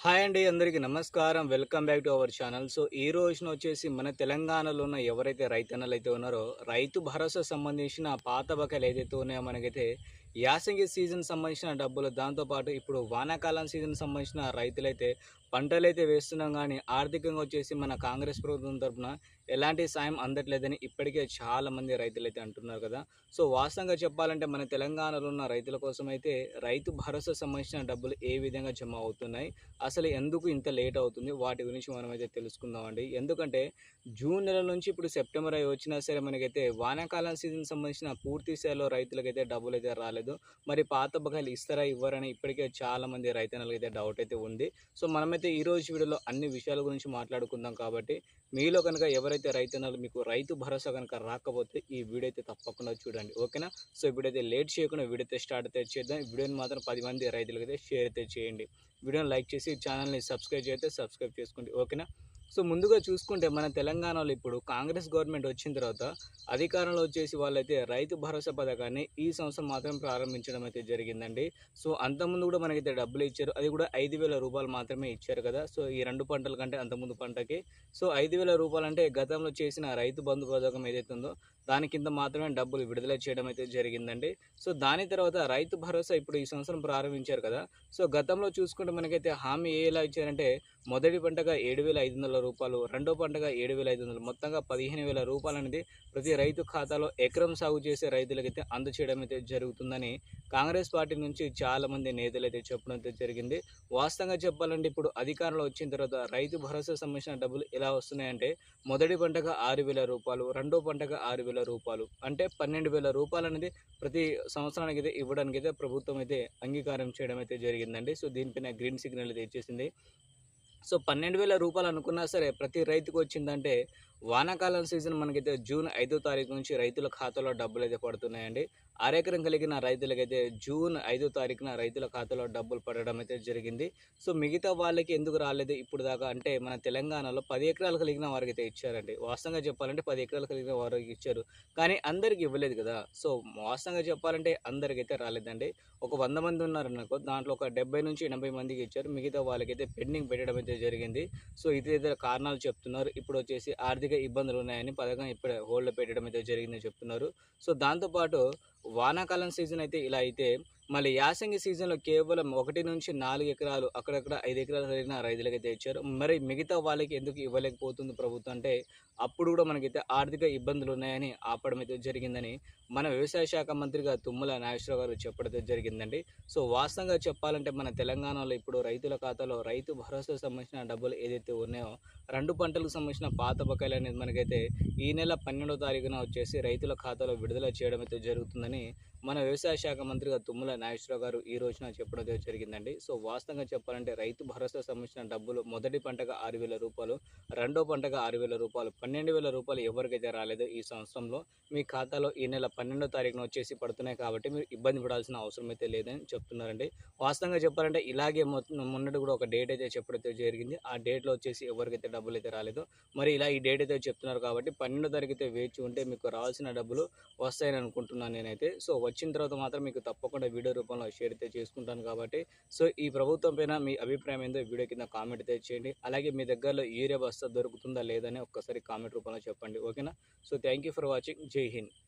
Hi అండి అందరికీ నమస్కారం. Welcome back to our channel. So ఈ రోజున వచ్చేసి మన తెలంగాణలో ఉన్న ఎవరైతే రైతన్నలు అయితే ఉన్నారో రైతు భరోసా సంబంధించిన పాత బకాయిలు ఏదైతే ఉన్నాయో మనకైతే యాసంగి సీజన్ సంబంధించిన డబ్బులు దాంతోపాటు ఇప్పుడు వానాకాలం సీజన్ సంబంధించిన రైతులైతే పంటలైతే వేస్తున్నాం కానీ ఆర్థికంగా వచ్చేసి మన కాంగ్రెస్ ప్రభుత్వం తరఫున ఎలాంటి సాయం అందట్లేదని ఇప్పటికే చాలా మంది అంటున్నారు కదా. సో వాస్తవంగా చెప్పాలంటే మన తెలంగాణలో ఉన్న రైతుల కోసం అయితే రైతు భరోసా సంబంధించిన డబ్బులు ఏ విధంగా జమ అవుతున్నాయి అసలు ఎందుకు ఇంత లేట్ అవుతుంది వాటి గురించి మనం అయితే తెలుసుకుందామండి. ఎందుకంటే జూన్ నెల నుంచి ఇప్పుడు సెప్టెంబర్ అయి వచ్చినా సరే మనకైతే వానాకాలం సీజన్ సంబంధించిన పూర్తి స్థాయిలో రైతులకైతే డబ్బులు అయితే రాలేదు. మరి పాత బకాయిలు ఇస్తారా ఇవ్వరని ఇప్పటికే చాలా మంది రైతన్నలకి అయితే డౌట్ అయితే ఉంది. సో మనమైతే ఈ రోజు వీడియోలో అన్ని విషయాల గురించి మాట్లాడుకుందాం కాబట్టి మీలో కనుక ఎవరైతే రైతన్నలు మీకు రైతు భరోసా కనుక రాకపోతే ఈ వీడియో అయితే తప్పకుండా చూడండి. ఓకేనా? సో ఇప్పుడైతే లేట్ చేయకుండా వీడియో అయితే స్టార్ట్ అయితే చేద్దాం. వీడియోని మాత్రం పది మంది రైతులకి అయితే షేర్ అయితే చేయండి. వీడియోని లైక్ చేసి ఛానల్ని సబ్స్క్రైబ్ చేస్తే సబ్స్క్రైబ్ చేసుకోండి. ఓకేనా? సో ముందుగా చూసుకుంటే మన తెలంగాణలో ఇప్పుడు కాంగ్రెస్ గవర్నమెంట్ వచ్చిన తర్వాత అధికారంలో వచ్చేసి వాళ్ళైతే రైతు భరోసా పథకాన్ని ఈ సంవత్సరం మాత్రం ప్రారంభించడం అయితే జరిగిందండి. సో అంతకుముందు కూడా మనకైతే డబ్బులు ఇచ్చారు. అది కూడా ఐదు వేల రూపాయలు మాత్రమే ఇచ్చారు కదా. సో ఈ రెండు పంటల కంటే అంతకుముందు పంటకి. సో ఐదు వేల రూపాయలు అంటే గతంలో చేసిన రైతు బంధు పథకం ఏదైతే ఉందో దాని కింద మాత్రమే డబ్బులు విడుదల చేయడం అయితే జరిగిందండి. సో దాని తర్వాత రైతు భరోసా ఇప్పుడు ఈ సంవత్సరం ప్రారంభించారు కదా. సో గతంలో చూసుకుంటే మనకైతే హామీ ఎలా ఇచ్చారంటే మొదటి పంటగా ఏడు వేల ఐదు వందల రూపాయలు రెండో పంటగా ఏడు వేల ఐదు వందలు మొత్తంగా పదిహేను వేల రూపాయలు అనేది ప్రతి రైతు ఖాతాలో ఎకరం సాగు చేసే రైతులకైతే అందచేయడం అయితే జరుగుతుందని కాంగ్రెస్ పార్టీ నుంచి చాలా మంది నేతలు అయితే చెప్పడం అయితే జరిగింది. వాస్తవంగా చెప్పాలంటే ఇప్పుడు అధికారంలో వచ్చిన తర్వాత రైతు భరోసా సంబంధించిన డబ్బులు ఎలా వస్తున్నాయంటే మొదటి పంటగా ఆరు వేల రూపాయలు రెండో పంటగా ఆరు వేల రూపాయలు. అంటే పన్నెండు వేల రూపాయలు అనేది ప్రతి సంవత్సరానికి అయితే ఇవ్వడానికి అయితే ప్రభుత్వం అయితే అంగీకారం చేయడం అయితే జరిగిందండి. సో దీనిపైన గ్రీన్ సిగ్నల్ అయితే ఇచ్చేసింది సో పన్నెండు వేల రూపాయలు అనుకున్నా సరే ప్రతి రైతుకు వచ్చిందంటే వానాకాలం సీజన్ మనకైతే జూన్ ఐదో తారీఖు నుంచి రైతుల ఖాతాలో డబ్బులు అయితే పడుతున్నాయండి. అరెకరం కలిగిన రైతులకైతే జూన్ ఐదో తారీఖున రైతుల ఖాతాలో డబ్బులు పడడం అయితే జరిగింది. సో మిగతా వాళ్ళకి ఎందుకు రాలేదు ఇప్పుడు దాకా? అంటే మన తెలంగాణలో పది ఎకరాలు కలిగిన వారికి అయితే ఇచ్చారండి. వాస్తవంగా చెప్పాలంటే పది ఎకరాలు కలిగిన వారికి ఇచ్చారు. కానీ అందరికి ఇవ్వలేదు కదా? సో వాస్తవంగా చెప్పాలంటే అందరికైతే రాలేదండి. ఒక వంద మంది ఉన్నారనుకో దాంట్లో ఒక డెబ్బై నుంచి ఎనభై మందికి ఇచ్చారు. మిగతా వాళ్ళకైతే పెండింగ్ పెట్టడం అయితే జరిగింది. సో ఇది ఇతర కారణాలు చెప్తున్నారు. ఇప్పుడు వచ్చేసి ఆర్థిక ఇబ్బందులు ఉన్నాయని పథకం ఇప్పుడే హోల్డ్ పెట్టడం అయితే జరిగిందని చెప్తున్నారు. సో దాంతోపాటు వానాకాలం సీజన్ అయితే ఇలా అయితే మళ్ళీ యాసంగి సీజన్లో కేవలం ఒకటి నుంచి నాలుగు ఎకరాలు అక్కడక్కడ ఐదు ఎకరాలు జరిగిన రైతులకైతే ఇచ్చారు. మరి మిగతా వాళ్ళకి ఎందుకు ఇవ్వలేకపోతుంది ప్రభుత్వం అంటే అప్పుడు కూడా మనకైతే ఆర్థిక ఇబ్బందులు ఉన్నాయని ఆపడం అయితే జరిగిందని మన వ్యవసాయ శాఖ మంత్రిగా తుమ్మల నాగేశ్వరరావు గారు చెప్పడం జరిగిందండి. సో వాస్తవంగా చెప్పాలంటే మన తెలంగాణలో ఇప్పుడు రైతుల ఖాతాలో రైతు భరోసాకు సంబంధించిన డబ్బులు ఏదైతే ఉన్నాయో రెండు పంటలకు సంబంధించిన పాత బకాయిలు అనేది మనకైతే ఈ నెల పన్నెండో తారీఖున వచ్చేసి రైతుల ఖాతాలో విడుదల చేయడం అయితే జరుగుతుందని మన వ్యవసాయ శాఖ మంత్రిగా తుమ్మల నాగేశ్వరరావు గారు ఈ రోజున చెప్పడం జరిగిందండి. సో వాస్తవంగా చెప్పాలంటే రైతు భరోసా సంబంధించిన డబ్బులు మొదటి పంటగా ఆరు వేల రూపాయలు రెండో పంటగా ఆరు వేల రూపాయలు పన్నెండు వేల రూపాయలు ఎవరికైతే రాలేదో ఈ సంవత్సరంలో మీ ఖాతాలో ఈ నెల పన్నెండో తారీఖున వచ్చేసి పడుతున్నాయి కాబట్టి మీరు ఇబ్బంది పడాల్సిన అవసరం అయితే లేదని చెప్తున్నారండి. వాస్తవంగా చెప్పాలంటే ఇలాగే మొత్తం మొన్నటి కూడా ఒక డేట్ అయితే చెప్పడం జరిగింది. ఆ డేట్లో వచ్చేసి ఎవరికైతే డబ్బులు అయితే రాలేదో మరి ఇలా ఈ డేట్ అయితే చెప్తున్నారు కాబట్టి పన్నెండో తారీఖు అయితే వేచి ఉంటే మీకు రావాల్సిన డబ్బులు వస్తాయని అనుకుంటున్నాను నేనైతే. సో వచ్చిన తర్వాత మాత్రం మీకు తప్పకుండా వీడియో రూపంలో షేర్ అయితే చేసుకుంటాను కాబట్టి. సో ఈ ప్రభుత్వం పైన మీ అభిప్రాయం ఏందో వీడియో కింద కామెంట్ అయితే చేయండి. అలాగే మీ దగ్గరలో యూరియా బస్తా దొరుకుతుందా లేదని ఒక్కసారి కామెంట్ రూపంలో చెప్పండి. ఓకేనా? So thank you for watching Jai Hind.